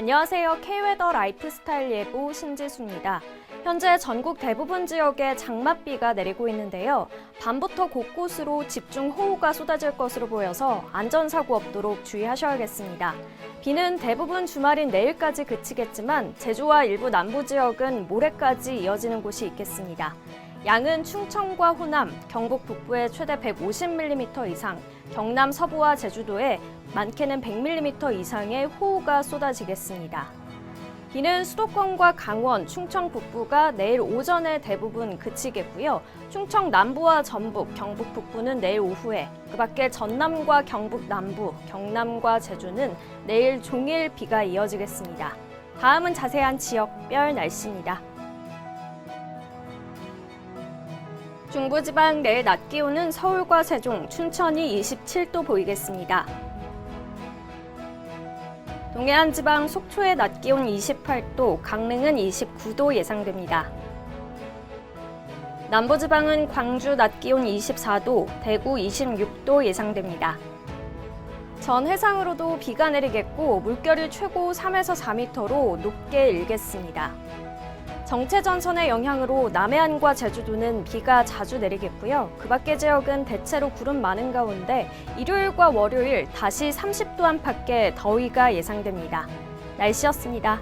안녕하세요. K웨더 라이프스타일 예보 신지수입니다. 현재 전국 대부분 지역에 장맛비가 내리고 있는데요. 밤부터 곳곳으로 집중 호우가 쏟아질 것으로 보여서 안전사고 없도록 주의하셔야겠습니다. 비는 대부분 주말인 내일까지 그치겠지만 제주와 일부 남부 지역은 모레까지 이어지는 곳이 있겠습니다. 양은 충청과 호남, 경북 북부에 최대 150mm 이상, 경남 서부와 제주도에 많게는 100mm 이상의 호우가 쏟아지겠습니다. 비는 수도권과 강원, 충청 북부가 내일 오전에 대부분 그치겠고요. 충청 남부와 전북, 경북 북부는 내일 오후에, 그 밖에 전남과 경북 남부, 경남과 제주는 내일 종일 비가 이어지겠습니다. 다음은 자세한 지역별 날씨입니다. 중부지방 내일 낮 기온은 서울과 세종, 춘천이 27도 보이겠습니다. 동해안 지방 속초의 낮 기온 28도, 강릉은 29도 예상됩니다. 남부 지방은 광주 낮 기온 24도, 대구 26도 예상됩니다. 전 해상으로도 비가 내리겠고 물결이 최고 3에서 4m로 높게 일겠습니다. 정체 전선의 영향으로 남해안과 제주도는 비가 자주 내리겠고요. 그 밖의 지역은 대체로 구름 많은 가운데 일요일과 월요일 다시 30도 안팎의 더위가 예상됩니다. 날씨였습니다.